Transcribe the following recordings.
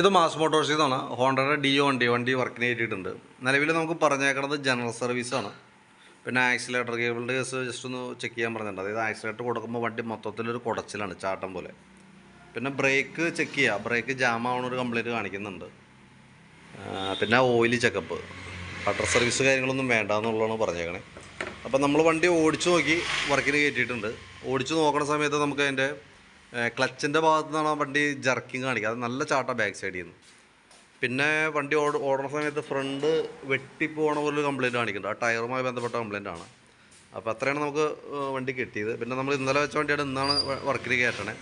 ഇത് മാസ് മോട്ടോഴ്സിൽ നിന്നാണ് ഹോണ്ടയുടെ ഡി വണ്ടി വണ്ടി വർക്കിന് കയറ്റിയിട്ടുണ്ട് നിലവിൽ നമുക്ക് പറഞ്ഞേക്കുന്നത് ജനറൽ സർവീസാണ് പിന്നെ ആക്സിലേറ്റർ കേബിളിന്റെ കേസ് ജസ്റ്റ് ഒന്ന് ചെക്ക് ചെയ്യാൻ പറഞ്ഞിട്ടുണ്ട്. അതായത് ആക്സിലേറ്റർ കൊടുക്കുമ്പോൾ വണ്ടി മൊത്തത്തിലൊരു കുടച്ചിലാണ് ചാട്ടം പോലെ. പിന്നെ ബ്രേക്ക് ചെക്ക് ചെയ്യുക ബ്രേക്ക് ജാം ഒരു കംപ്ലൈന്റ് കാണിക്കുന്നുണ്ട്. പിന്നെ ഓയിൽ ചെക്കപ്പ് ബട്ടർ സർവീസ് കാര്യങ്ങളൊന്നും വേണ്ട എന്നുള്ളതാണ് പറഞ്ഞേക്കണേ. അപ്പം നമ്മൾ വണ്ടി ഓടിച്ചു നോക്കി വർക്കിന് കയറ്റിയിട്ടുണ്ട് ഓടിച്ചു നോക്കണ സമയത്ത് നമുക്ക് അതിന്റെ ക്ലച്ചിന്റെ ഭാഗത്തു നിന്നാണ് വണ്ടി ജർക്കിങ് കാണിക്കുക. അത് നല്ല ചാട്ട ബാക്ക് സൈഡിൽ നിന്ന് പിന്നെ വണ്ടി ഓട് ഓടുന്ന സമയത്ത് ഫ്രണ്ട് വെട്ടിപ്പോണ പോലെ കംപ്ലയിന്റ് കാണിക്കുന്നുണ്ട്. ആ ടയറുമായി ബന്ധപ്പെട്ട കംപ്ലയിന്റ് ആണ്. അപ്പോൾ അത്രയാണ് നമുക്ക് വണ്ടി കിട്ടിയത്. പിന്നെ നമ്മൾ ഇന്നലെ വെച്ച വണ്ടിയാണ് ഇന്നാണ് വർക്കിൽ കയറ്റണേ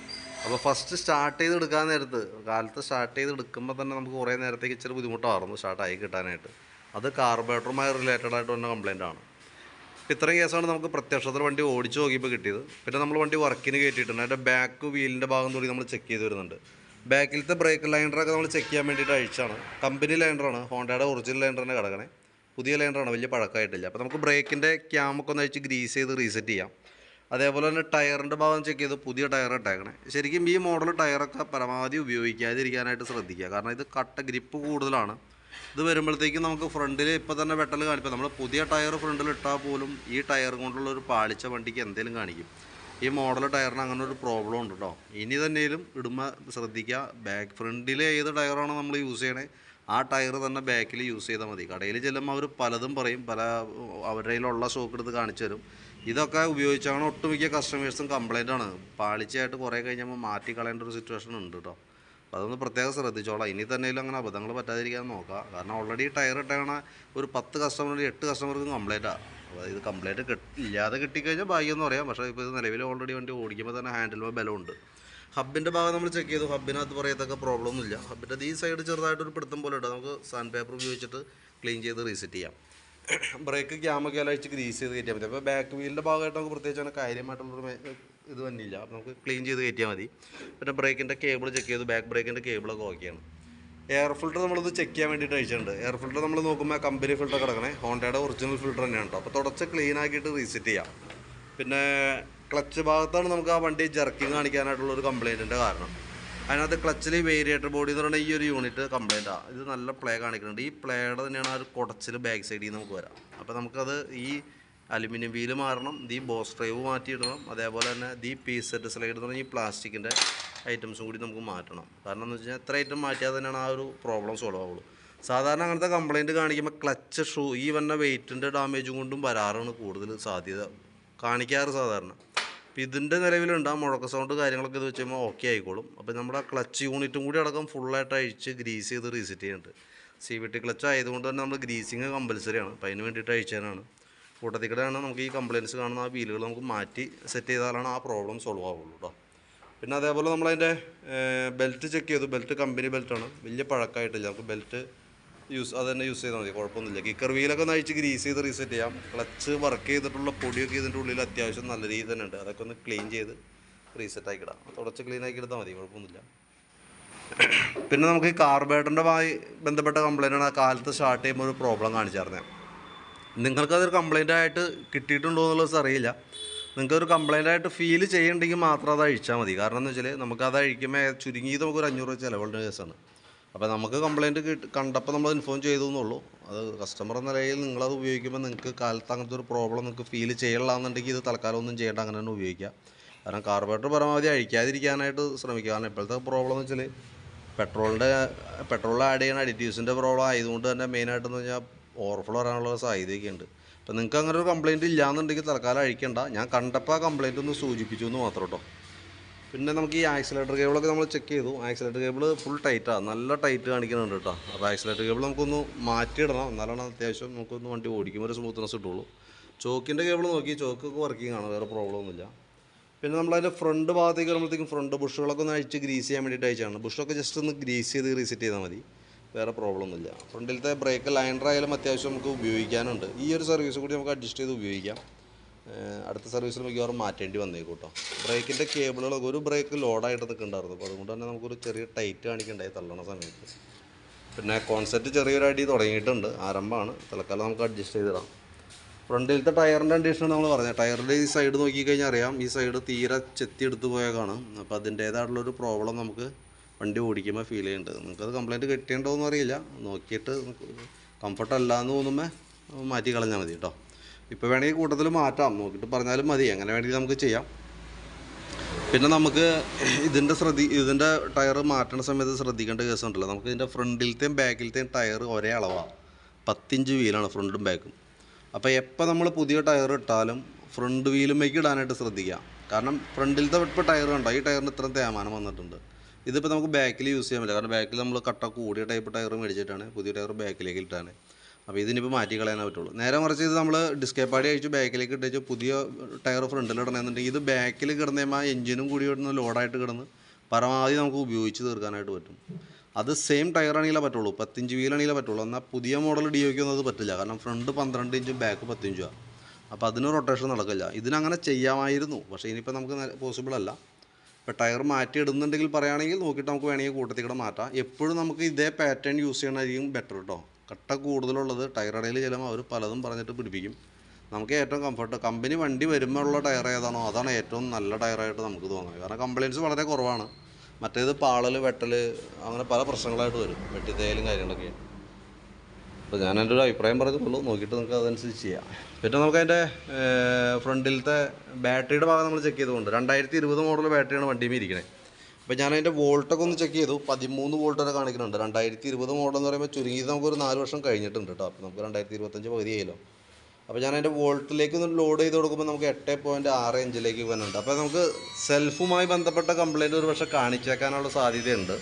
അപ്പോൾ ഫസ്റ്റ് സ്റ്റാർട്ട് ചെയ്ത് എടുക്കാൻ നേരത്ത് കാലത്ത് സ്റ്റാർട്ട് ചെയ്ത് എടുക്കുമ്പോൾ തന്നെ നമുക്ക് കുറേ നേരത്തേക്ക് ഇച്ചിരി ബുദ്ധിമുട്ടായിരുന്നു സ്റ്റാർട്ടായി കിട്ടാനായിട്ട്. അത് കാർബറേറ്ററുമായി റിലേറ്റഡ് ആയിട്ട് വന്ന കംപ്ലയിന്റ് ആണ്. ഇത്രയും കേസാണ് നമുക്ക് പ്രത്യക്ഷത്തിൽ വണ്ടി ഓടിച്ചു നോക്കിയപ്പോൾ കിട്ടിയത്. പിന്നെ നമ്മൾ വണ്ടി വർക്കിന് കയറ്റിയിട്ടുണ്ട് അതിന്റെ ബാക്ക് വീലിന്റെ ഭാഗം തുടങ്ങി നമ്മൾ ചെക്ക് ചെയ്ത് വരുന്നുണ്ട്. ബാക്കിലത്തെ ബ്രേക്ക് ലൈൻഡറൊക്കെ നമ്മൾ ചെക്ക് ചെയ്യാൻ വേണ്ടിയിട്ട് അഴിച്ചാണ് കമ്പനി ലൈൻഡറാണ് ഹോണ്ടയുടെ ഒറിജിനൽ ലൈൻഡർ തന്നെ കിടക്കണേ. പുതിയ ലൈൻഡറാണ് വലിയ പഴക്കമായിട്ടില്ല അപ്പോൾ നമുക്ക് ബ്രേക്കിന്റെ ക്യാമൊക്കെ ഒന്ന് അഴിച്ച് ഗ്രീസ് ചെയ്ത് റീസെറ്റ് ചെയ്യാം. അതേപോലെ തന്നെ ടയറിന്റെ ഭാഗം ചെക്ക് ചെയ്ത് പുതിയ ടയർ ഇട്ടേക്കണേ. ശരിക്കും ഈ മോഡൽ ടയറൊക്കെ പരമാവധി ഉപയോഗിക്കാതിരിക്കാനായിട്ട് ശ്രദ്ധിക്കുക. കാരണം ഇത് കട്ട ഗ്രിപ്പ് കൂടുതലാണ്. ഇത് വരുമ്പോഴത്തേക്കും നമുക്ക് ഫ്രണ്ടിൽ ഇപ്പോൾ തന്നെ വെട്ടൽ കാണിപ്പോൾ നമ്മൾ പുതിയ ടയർ ഫ്രണ്ടിൽ ഇട്ടാൽ പോലും ഈ ടയർ കൊണ്ടുള്ള ഒരു പാളിച്ച വണ്ടിക്ക് എന്തെങ്കിലും കാണിക്കും. ഈ മോഡൽ ടയറിന് അങ്ങനെ ഒരു പ്രോബ്ലം ഉണ്ട് കേട്ടോ ഇനി തന്നെയും ഇടുമ്പോൾ ശ്രദ്ധിക്കുക ബാക്ക് ഫ്രണ്ടിൽ ഏത് ടയറാണോ നമ്മൾ യൂസ് ചെയ്യണേ ആ ടയർ തന്നെ ബാക്കിൽ യൂസ് ചെയ്താൽ മതി. കടയിൽ ചെല്ലുമ്പോൾ അവർ പലതും പറയും പല അവരുടെ കയ്യിലുള്ള സ്റ്റോക്ക് എടുത്ത് കാണിച്ചു തരും. ഇതൊക്കെ ഉപയോഗിച്ചാണ് ഒട്ടുമിക്ക കസ്റ്റമേഴ്സും കംപ്ലൈന്റ് ആണ്. പാളിച്ചയായിട്ട് കുറേ കഴിഞ്ഞപ്പോൾ മാറ്റി കളയേണ്ട ഒരു സിറ്റുവേഷൻ ഉണ്ട് കേട്ടോ അപ്പോൾ അതൊന്ന് പ്രത്യേകം ശ്രദ്ധിച്ചോളാം. ഇനി തന്നെയും അങ്ങനെ അബദ്ധങ്ങൾ പറ്റാതിരിക്കാൻ നോക്കുക കാരണം ഓൾറെഡി ടയർ ഇട്ടേണ ഒരു പത്ത് കസ്റ്റമർ എട്ട് കസ്റ്റമർക്കും കംപ്ലൈന്റാണ് അപ്പോൾ ഇത് കംപ്ലൈന്റ് കിട്ടി ഇല്ലാതെ കിട്ടിക്കഴിഞ്ഞാൽ ഭാഗ്യം എന്ന് പറയാം. പക്ഷേ ഇപ്പോൾ ഇത് നിലവിൽ ഓൾറെഡി വണ്ടി ഓടിക്കുമ്പോൾ തന്നെ ഹാൻഡിൽ ബലമുണ്ട്. ഹബിന്റെ ഭാഗം നമ്മൾ ചെക്ക് ചെയ്തു. ഹബിനകത്ത് പറയത്തക്ക പ്രോബ്ലം ഒന്നുമില്ല. ഹബിന്റെ ഈ സൈഡ് ചെറുതായിട്ടൊരു പിടുത്തം പോലെ ഉണ്ട്. നമുക്ക് സാൻഡ് പേപ്പർ ഉപയോഗിച്ചിട്ട് ക്ലീൻ ചെയ്ത് റീസെറ്റ് ചെയ്യാം. ബ്രേക്ക് ക്യാമൊക്കെ എല്ലാം ഗ്രീസ് ചെയ്ത് കയറ്റിയാൽ മതി. അപ്പോൾ ബാക്ക് വീലിന്റെ ഭാഗമായിട്ട് നമുക്ക് പ്രത്യേകിച്ച് അങ്ങനെ കാര്യമായിട്ടുള്ളൊരു ഇത് തന്നെയില്ല അപ്പോൾ നമുക്ക് ക്ലീൻ ചെയ്ത് കയറ്റിയാൽ മതി. പിന്നെ ബ്രേക്കിന്റെ കേബിൾ ചെക്ക് ചെയ്ത്. ബാക്ക് ബ്രേക്കിന്റെ കേബിളൊക്കെ ഓക്കെയാണ് എയർ ഫിൽട്ടർ നമ്മളൊന്ന് ചെക്ക് ചെയ്യാൻ വേണ്ടിയിട്ട് അയച്ചിട്ടുണ്ട്. എയർ ഫിൽട്ടർ നമ്മൾ നോക്കുമ്പോൾ കമ്പനി ഫിൽട്ടർ കിടക്കണേ. ഹോണ്ടയുടെ ഒറിജിനൽ ഫിൽട്ടർ തന്നെയാണ് കേട്ടോ. അപ്പോൾ തുടച്ച് ക്ലീൻ ആക്കിയിട്ട് റീസെറ്റ് ചെയ്യാം. പിന്നെ ക്ലച്ച് ഭാഗത്താണ് നമുക്ക് ആ വണ്ടി ജർക്കിങ് കാണിക്കാനായിട്ടുള്ള ഒരു കാരണം. അതിനകത്ത് ക്ലച്ചിൽ വേരിയേറ്റർ ബോഡി എന്ന് പറയുന്ന ഈ ഒരു യൂണിറ്റ് കംപ്ലൈന്റാണ് ഇത് നല്ല പ്ലേ കാണിക്കുന്നുണ്ട്. ഈ പ്ലേയുടെ തന്നെയാണ് ആ ഒരു കുടച്ചിൽ ബാക്ക് സൈഡിൽ നിന്ന് നമുക്ക് വരാം. അപ്പോൾ നമുക്കത് ഈ അലുമിനിയം വീൽ മാറണം ദീ ബോസ് ഡ്രൈവ് മാറ്റിയിടണം അതേപോലെ തന്നെ ദീ പി സെറ്റ് സ്ലൈഡ് എന്ന് പറഞ്ഞാൽ ഈ പ്ലാസ്റ്റിക്കിന്റെ ഐറ്റംസും കൂടി നമുക്ക് മാറ്റണം. കാരണം എന്ന് വെച്ച് എത്ര ഐറ്റം മാറ്റിയാൽ തന്നെയാണ് ആ ഒരു പ്രോബ്ലം സോൾവ് ആവുള്ളൂ. സാധാരണ അങ്ങനത്തെ കംപ്ലൈന്റ് കാണിക്കുമ്പോൾ ക്ലച്ച് ഷൂ ഈ വന്ന വെയിറ്റിന്റെ ഡാമേജും കൊണ്ടും വരാറാണ് കൂടുതൽ സാധ്യത കാണിക്കാറ് സാധാരണ. അപ്പോൾ ഇതിന്റെ നിലവിലുണ്ട്. ആ മുഴക്ക സൗണ്ട് കാര്യങ്ങളൊക്കെ ഇത് വെച്ച് കഴിയുമ്പോൾ ഓക്കെ ആയിക്കോളും. അപ്പോൾ നമ്മുടെ ക്ലച്ച് യൂണിറ്റും കൂടി അടക്കം ഫുള്ളായിട്ട് അഴിച്ച് ഗ്രീസ് ചെയ്ത് റീസെറ്റ് ചെയ്യുന്നുണ്ട്. സി വി ടി ക്ലച്ച് ആയതുകൊണ്ട് തന്നെ നമ്മൾ ഗ്രീസിങ് കമ്പൽസറിയാണ് അപ്പോൾ അതിന് വേണ്ടിയിട്ട് അഴിച്ചതിനാണ് കൂട്ടത്തിക്കടെയാണ് നമുക്ക് ഈ കംപ്ലയിൻസ് കാണുന്ന ആ വീലുകൾ നമുക്ക് മാറ്റി സെറ്റ് ചെയ്താലാണ് ആ പ്രോബ്ലം സോൾവ് ആവുള്ളൂ കേട്ടോ പിന്നെ അതേപോലെ നമ്മളതിന്റെ ബെൽറ്റ് ചെക്ക് ചെയ്തു. ബെൽറ്റ് കമ്പനി ബെൽറ്റാണ് വലിയ പഴക്കമായിട്ടില്ല. നമുക്ക് ബെൽറ്റ് യൂസ് അത് തന്നെ യൂസ് ചെയ്താൽ മതി കുഴപ്പമൊന്നുമില്ല. കിക്കർ വീലൊക്കെ നയിച്ച് ഗ്രീസ് ചെയ്ത് റീസെറ്റ് ചെയ്യാം. ക്ലച്ച് വർക്ക് ചെയ്തിട്ടുള്ള പൊടിയൊക്കെ ഇതിന്റെ ഉള്ളിൽ അത്യാവശ്യം നല്ല രീതി തന്നെ ഉണ്ട്. അതൊക്കെ ഒന്ന് ക്ലീൻ ചെയ്ത് റീസെറ്റ് ആക്കിയിടാം തുടച്ച് ക്ലീൻ ആക്കി എടുത്താൽ മതി കുഴപ്പമൊന്നുമില്ല. പിന്നെ നമുക്ക് ഈ കാർബേറ്ററിന്റെമായി ബന്ധപ്പെട്ട കംപ്ലൈന്റാണ് ആ കാലത്ത് സ്റ്റാർട്ട് ചെയ്യുമ്പോൾ ഒരു പ്രോബ്ലം കാണിച്ചായിരുന്നത് നിങ്ങൾക്കതൊരു കംപ്ലൈന്റ് ആയിട്ട് കിട്ടിയിട്ടുണ്ടോ എന്നുള്ളത് അറിയില്ല. നിങ്ങൾക്കൊരു കംപ്ലൈന്റ് ആയിട്ട് ഫീൽ ചെയ്യണ്ടെങ്കിൽ മാത്രം അത് അഴിച്ചാൽ മതി. കാരണം എന്ന് വെച്ചാൽ നമുക്കത് അഴിക്കുമ്പോൾ ചുരുങ്ങിയത് നമുക്കൊരു അഞ്ഞൂറ് രൂപ ചിലവുള്ള കേസാണ് അപ്പോൾ നമുക്ക് കംപ്ലൈന്റ് കിട്ടി കണ്ടപ്പോൾ നമ്മൾ ഇൻഫോം ചെയ്തു എന്നുള്ളൂ. അത് കസ്റ്റമർ എന്ന നിലയിൽ നിങ്ങളത് ഉപയോഗിക്കുമ്പോൾ നിങ്ങൾക്ക് കാലത്ത് അങ്ങനത്തെ ഒരു പ്രോബ്ലം നിങ്ങൾക്ക് ഫീൽ ചെയ്യണമെന്നുണ്ടെങ്കിൽ ഇത് തൽക്കാലം ഒന്നും ചെയ്യേണ്ട അങ്ങനെ തന്നെ ഉപയോഗിക്കുക കാരണം കാർബറേറ്റർ പരമാവധി അഴിക്കാതിരിക്കാനായിട്ട് ശ്രമിക്കുക. കാരണം ഇപ്പോഴത്തെ പ്രോബ്ലം എന്ന് വെച്ചാൽ പെട്രോളിന്റെ പെട്രോൾ ആഡ് ചെയ്യുന്ന അഡിറ്റീവ്സിന്റെ പ്രോബ്ലം ആയതുകൊണ്ട് തന്നെ മെയിനായിട്ടെന്ന് പറഞ്ഞാൽ ഓവർഫ്ലോ വരാനുള്ള സാധ്യതയൊക്കെ ഉണ്ട്. അപ്പോൾ നിങ്ങൾക്ക് അങ്ങനെ ഒരു കംപ്ലയിന്റ് ഇല്ലാന്നുണ്ടെങ്കിൽ തൽക്കാലം അഴിക്കണ്ട. ഞാൻ കണ്ടപ്പോൾ ആ കംപ്ലയിന്റ് ഒന്ന് സൂചിപ്പിച്ചു എന്ന് മാത്രം കേട്ടോ പിന്നെ നമുക്ക് ഈ ആക്സിലേറ്റർ കേബിളൊക്കെ നമ്മൾ ചെക്ക് ചെയ്തു. ആക്സിലേറ്റർ കേബിൾ ഫുൾ ടൈറ്റാണ് നല്ല ടൈറ്റ് കാണിക്കുന്നുണ്ട് കേട്ടോ. അപ്പോൾ ആക്സിലേറ്റർ കേബിൾ നമുക്കൊന്ന് മാറ്റിയിടണം. എന്നാലാണ് അത്യാവശ്യം നമുക്കൊന്ന് വണ്ടി ഓടിക്കുമ്പോൾ ഒരു സ്മൂത്ത്നെസ് കിട്ടുള്ളൂ. ചോക്കിന്റെ കേബിൾ നോക്കി ചോക്കൊക്കെ വർക്കിംഗ് ആണ്. വേറെ പ്രോബ്ലം ഒന്നുമില്ല. പിന്നെ നമ്മളതിന്റെ ഫ്രണ്ട് ഭാഗത്തേക്ക് വരുമ്പോഴത്തേക്കും ഫ്രണ്ട് ബുഷുകളൊക്കെ ഒന്ന് അഴിച്ച് ഗ്രീസ് ചെയ്യാൻ വേണ്ടിയിട്ട് അയച്ചാണ് ബുഷൊക്കെ ജസ്റ്റ് ഒന്ന് ഗ്രീസ് ചെയ്ത് റീസെറ്റ് ചെയ്താൽ മതി. വേറെ പ്രോബ്ലം ഒന്നുമില്ല. ഫ്രണ്ടിലത്തെ ബ്രേക്ക് ലൈനർ ആയാലും അത്യാവശ്യം നമുക്ക് ഉപയോഗിക്കാനുണ്ട്. ഈ ഒരു സർവീസ് കൂടി നമുക്ക് അഡ്ജസ്റ്റ് ചെയ്ത് ഉപയോഗിക്കാം. അടുത്ത സർവീസിൽ മിക്കവാറും മാറ്റേണ്ടി വന്നേക്കും കേട്ടോ ബ്രേക്കിന്റെ കേബിളുകളൊക്കെ ഒരു ബ്രേക്ക് ലോഡായിട്ട് നിൽക്കുന്നുണ്ടായിരുന്നു. അപ്പോൾ അതുകൊണ്ട് തന്നെ നമുക്കൊരു ചെറിയ ടൈറ്റ് കാണിക്കണ്ടായി തള്ളണ സമയത്ത്. പിന്നെ കോൺസെപ്റ്റ് ചെറിയൊരു അടി തുടങ്ങിയിട്ടുണ്ട്. ആരംഭമാണ്. തൽക്കാലം നമുക്ക് അഡ്ജസ്റ്റ് ചെയ്തിടാം. ഫ്രണ്ടിലത്തെ ടയറിന്റെ കണ്ടീഷൻ നമ്മൾ പറഞ്ഞത് ടയറിന്റെ ഈ സൈഡ് നോക്കിക്കഴിഞ്ഞാൽ അറിയാം. ഈ സൈഡ് തീരെ ചെത്തി എടുത്ത് പോയേക്കാണ് അപ്പോൾ അതിന്റേതായിട്ടുള്ളൊരു പ്രോബ്ലം നമുക്ക് വണ്ടി ഓടിക്കുമ്പോൾ ഫീൽ ചെയ്യുന്നുണ്ട് നിങ്ങൾക്കത് കംപ്ലയിന്റ് കിട്ടിയിട്ടുണ്ടോ എന്ന് അറിയില്ല നോക്കിയിട്ട് കംഫർട്ടല്ല എന്ന് തോന്നുമ്പോൾ മാറ്റി കളഞ്ഞാൽ മതി കേട്ടോ ഇപ്പോൾ വേണമെങ്കിൽ കൂട്ടത്തിൽ മാറ്റാം. നോക്കിയിട്ട് പറഞ്ഞാലും മതി. എങ്ങനെ വേണമെങ്കിൽ നമുക്ക് ചെയ്യാം. പിന്നെ നമുക്ക് ഇതിന്റെ ശ്രദ്ധി ഇതിന്റെ ടയർ മാറ്റുന്ന സമയത്ത് ശ്രദ്ധിക്കേണ്ട കേസ് ഉണ്ടല്ലോ. നമുക്ക് ഇതിന്റെ ഫ്രണ്ടിലത്തെയും ബാക്കിലത്തെയും ടയർ ഒരേ അളവാണ് പത്തിഞ്ച് വീലാണ് ഫ്രണ്ടും ബാക്കും. അപ്പോൾ എപ്പോൾ നമ്മൾ പുതിയ ടയർ ഇട്ടാലും ഫ്രണ്ട് വീലുമേക്ക് ഇടാനായിട്ട് ശ്രദ്ധിക്കുക കാരണം ഫ്രണ്ടിലത്തെ ഇപ്പോൾ ടയർ കണ്ടോ? ഈ ടയറിന് ഇത്രയും തേമാനം വന്നിട്ടുണ്ട്. ഇതിപ്പോൾ നമുക്ക് ബാക്കിൽ യൂസ് ചെയ്യാൻ പറ്റില്ല. കാരണം ബാക്കിൽ നമ്മൾ കട്ട കൂടിയ ടൈപ്പ് ടയർ മേടിച്ചിട്ടാണ് പുതിയ ടയർ ബാക്കിലേക്ക് ഇട്ടാണ്. അപ്പോൾ ഇതിനിപ്പോൾ മാറ്റി കളയാനേ പറ്റുള്ളൂ. നേരെ മറിച്ച് ഇത് നമ്മൾ ഡിസ്കേപ്പാടി അഴിച്ച് ബാക്കിലേക്ക് ഇട്ടേച്ച് പുതിയ ടയർ ഫ്രണ്ടിൽ ഇടണമെന്നുണ്ടെങ്കിൽ ഇത് ബാക്കിൽ കിടന്നേമാ എഞ്ചിനും കൂടി ഇടുന്ന ലോഡായിട്ട് കിടന്ന് പരമാവധി നമുക്ക് ഉപയോഗിച്ച് തീർക്കാനായിട്ട് പറ്റും. അത് സെയിം ടയർ ആണെങ്കിലേ പറ്റുള്ളൂ പത്തിഞ്ച് വീലാണെങ്കിലേ പറ്റുള്ളൂ. എന്നാൽ പുതിയ മോഡൽ ഡി അത് പറ്റില്ല. കാരണം ഫ്രണ്ട് പന്ത്രണ്ട് ഇഞ്ചും ബാക്ക് പത്തിഞ്ചുമാണ് അപ്പോൾ അതിന് റൊട്ടേഷൻ നടക്കില്ല. ഇതിനങ്ങനെ ചെയ്യാമായിരുന്നു. പക്ഷേ ഇനിയിപ്പോൾ നമുക്ക് പോസിബിൾ അല്ല. ഇപ്പോൾ ടയർ മാറ്റി ഇടുന്നുണ്ടെങ്കിൽ പറയുകയാണെങ്കിൽ നോക്കിയിട്ട് നമുക്ക് വേണമെങ്കിൽ കൂട്ടത്തിൽ കൂടെ മാറ്റാം. എപ്പോഴും നമുക്ക് ഇതേ പാറ്റേൺ യൂസ് ചെയ്യണമായിരിക്കും ബെറ്റർ കേട്ടോ കട്ട കൂടുതലുള്ളത് ടയർ ഇടയിൽ ചിലപ്പോൾ അവർ പലതും പറഞ്ഞിട്ട് പിടിപ്പിക്കും. നമുക്ക് ഏറ്റവും കംഫർട്ട് കമ്പനി വണ്ടി വരുമ്പോൾ ഉള്ള ടയർ ഏതാണോ അതാണ് ഏറ്റവും നല്ല ടയറായിട്ട് നമുക്ക് തോന്നുന്നത്. കാരണം കംപ്ലയിൻസ് വളരെ കുറവാണ്. മറ്റേത് പാളൽ വെട്ടൽ അങ്ങനെ പല പ്രശ്നങ്ങളായിട്ട് വരും. വെട്ടിത്തേലും കാര്യങ്ങളൊക്കെ. അപ്പോൾ ഞാൻ എന്റെ ഒരു അഭിപ്രായം പറഞ്ഞിട്ടുള്ളൂ. നോക്കിയിട്ട് നമുക്ക് അതനുസരിച്ച് ചെയ്യാം. പിന്നെ നമുക്ക് അതിന്റെ ഫ്രണ്ടിലത്തെ ബാറ്ററിയുടെ ഭാഗം നമ്മൾ ചെക്ക് ചെയ്തുകൊണ്ട് രണ്ടായിരത്തി ഇരുപത് മോഡൽ ബാറ്ററിയാണ് വണ്ടിയിൽ ഇരിക്കണേ. അപ്പോൾ ഞാൻ അതിന്റെ വോൾട്ടൊക്കെ ഒന്ന് ചെക്ക് ചെയ്തു. പതിമൂന്ന് വോൾട്ട് വരെ കാണിക്കുന്നുണ്ട്. രണ്ടായിരത്തി ഇരുപത് മോഡൽ എന്ന് പറയുമ്പോൾ ചുരുങ്ങിയത് നമുക്കൊരു നാല് വർഷം കഴിഞ്ഞിട്ടുണ്ട് കേട്ടോ അപ്പോൾ നമുക്ക് രണ്ടായിരത്തി ഇരുപത്തഞ്ച് പകുതി ആയല്ലോ. അപ്പോൾ ഞാൻ അതിന്റെ വോൾട്ടിലേക്ക് ഒന്ന് ലോഡ് ചെയ്ത് കൊടുക്കുമ്പോൾ നമുക്ക് എട്ട് പോയിന്റ് ആറ് ഇഞ്ചിലേക്ക് വരുന്നുണ്ട് അപ്പോൾ നമുക്ക് സെൽഫുമായി ബന്ധപ്പെട്ട കംപ്ലയിന്റ് ഒരു പക്ഷേ കാണിച്ചേക്കാനുള്ള സാധ്യതയുണ്ട്.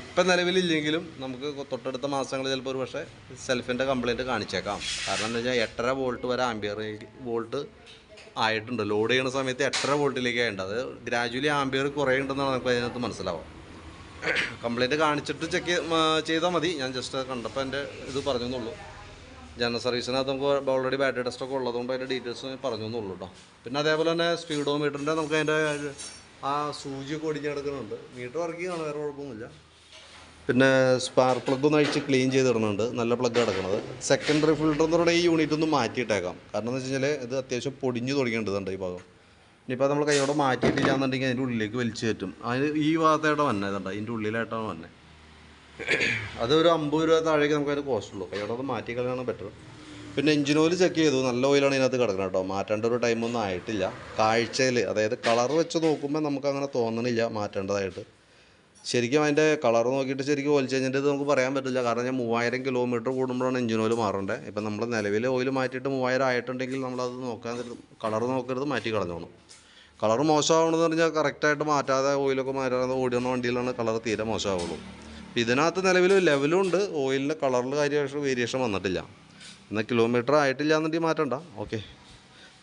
ഇപ്പം നിലവിലില്ലെങ്കിലും നമുക്ക് തൊട്ടടുത്ത മാസങ്ങളിൽ ചിലപ്പോൾ ഒരു പക്ഷേ സെൽഫിന്റെ കംപ്ലയിന്റ് കാണിച്ചേക്കാം. കാരണം എന്താ വെച്ചാൽ എട്ടര വോൾട്ട് വരെ ആംബിയർ വോൾട്ട് ആയിട്ടുണ്ട്. ലോഡ് ചെയ്യുന്ന സമയത്ത് എട്ടര വോൾട്ടിലേക്ക് ആയിട്ടുണ്ട് അത് ഗ്രാജുവലി ആംബിയർ കുറയുണ്ടെന്നാണ് നമുക്ക് അതിനകത്ത് മനസ്സിലാവും കംപ്ലൈന്റ് കാണിച്ചിട്ട് ചെക്ക് ചെയ്താൽ മതി. ഞാൻ ജസ്റ്റ് കണ്ടപ്പോൾ എന്റെ ഇത് പറഞ്ഞു എന്നുള്ളൂ ജനറൽ സർവീസിനകത്ത് നമുക്ക് ഓൾറെഡി ബാറ്ററി ടെസ്റ്റൊക്കെ ഉള്ളതുകൊണ്ട് അതിന്റെ ഡീറ്റെയിൽസ് പറഞ്ഞു എന്നുള്ളൂ കേട്ടോ പിന്നെ അതേപോലെ തന്നെ സ്പീഡോ മീറ്ററിന്റെ നമുക്ക് അതിന്റെ ആ സൂചിയൊക്കെ ഒടിഞ്ഞ് കിടക്കുന്നുണ്ട്. മീറ്റർ വർക്ക് ചെയ്യണം വേറെ കുഴപ്പമൊന്നുമില്ല. പിന്നെ സ്പാർക്ക് പ്ലഗ് ഒന്ന് അഴിച്ച് ക്ലീൻ ചെയ്തിടുന്നുണ്ട് നല്ല പ്ലഗ് കിടക്കുന്നത് സെക്കൻഡറി ഫിൽറ്റർ എന്ന് പറഞ്ഞാൽ ഈ യൂണിറ്റ് ഒന്ന് മാറ്റിയിട്ടേക്കാം. കാരണം എന്ന് വെച്ച് കഴിഞ്ഞാൽ ഇത് അത്യാവശ്യം പൊടിഞ്ഞ് തുടങ്ങേണ്ടതുണ്ട് ഈ ഭാഗം. ഇനിയിപ്പോൾ നമ്മൾ കൈയോടെ മാറ്റിയിട്ടില്ലാന്നുണ്ടെങ്കിൽ അതിന്റെ ഉള്ളിലേക്ക് വലിച്ചു കയറ്റും. അതിന് ഈ ഭാഗത്തേടെ വന്നെ ഇതുണ്ട് ഇതിന്റെ ഉള്ളിലായിട്ടാണ് വന്നെ. അതൊരു അമ്പത് രൂപ താഴേക്ക് നമുക്ക് അതിന് കോസ്റ്റ് ഉള്ളൂ. കൈയോടെ അത് മാറ്റി കളയാണ് ബെറ്റർ പിന്നെ എഞ്ചിൻ ഓയിൽ ചെക്ക് ചെയ്തു. നല്ല ഓയിലാണ് ഇതിനകത്ത് കിടക്കുന്നത് കേട്ടോ. മാറ്റേണ്ട ഒരു ടൈമൊന്നും ആയിട്ടില്ല. കാഴ്ചയിൽ അതായത് കളർ വെച്ച് നോക്കുമ്പോൾ നമുക്ക് അങ്ങനെ തോന്നണില്ല മാറ്റേണ്ടതായിട്ട്. ശരിക്കും അതിന്റെ കളർ നോക്കിയിട്ട് ശരിക്കും ഓയിൽ ചേഞ്ചിന്റെ നമുക്ക് പറയാൻ പറ്റില്ല. കാരണം ഞാൻ മൂവായിരം കിലോമീറ്റർ കൂടുമ്പോഴാണ് എഞ്ചിൻ ഓയിൽ മാറേണ്ടത് ഇപ്പം നമ്മൾ നിലവിൽ ഓയിൽ മാറ്റിയിട്ട് മൂവായിരം ആയിട്ടുണ്ടെങ്കിൽ നമ്മളത് നോക്കാൻ കളർ നോക്കരുത് മാറ്റി കളഞ്ഞോണം കളർ മോശമാവണമെന്ന് പറഞ്ഞാൽ കറക്റ്റായിട്ട് മാറ്റാതെ ഓയിലൊക്കെ മാറ്റാതെ ഓടുന്ന വണ്ടിയിലാണ് കളർ തീരെ മോശമാവുള്ളൂ. ഇതിനകത്ത് നിലവിൽ ലെവലുണ്ട് ഓയിലിന്റെ കളറിൽ കാര്യമായിട്ട് വേരിയേഷൻ വന്നിട്ടില്ല. എന്നാൽ കിലോമീറ്റർ ആയിട്ടില്ല എന്നുണ്ടെങ്കിൽ മാറ്റണ്ട. ഓക്കെ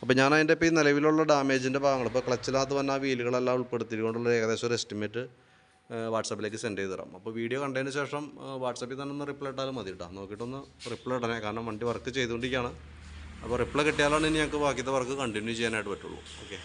അപ്പോൾ ഞാൻ അതിന്റെ ഇപ്പോൾ ഈ നിലവിലുള്ള ഡാമേജിന്റെ ഭാഗങ്ങൾ ഇപ്പോൾ ക്ലച്ചിനകത്ത് വന്ന ആ വീലുകളെല്ലാം ഉൾപ്പെടുത്തിക്കൊണ്ടുള്ള ഏകദേശം ഒരു എസ്റ്റിമേറ്റ് വാട്സാപ്പിലേക്ക് സെൻഡ് ചെയ്ത് തരാം. അപ്പോൾ വീഡിയോ കണ്ടതിന് ശേഷം വാട്സാപ്പിൽ തന്നെ ഒന്ന് റിപ്ലൈ ഇട്ടാലും മതി കേട്ടോ നോക്കിയിട്ടൊന്ന് റിപ്ലൈ ഇടണേ. കാരണം വണ്ടി വർക്ക് ചെയ്തുകൊണ്ടിരിക്കുകയാണ്. അപ്പോൾ റിപ്ലൈ കിട്ടിയാലാണ് ഇനി ഞങ്ങൾക്ക് ബാക്കിയത്തെ വർക്ക് കണ്ടിന്യൂ ചെയ്യാനായിട്ട് പറ്റുള്ളൂ. ഓക്കെ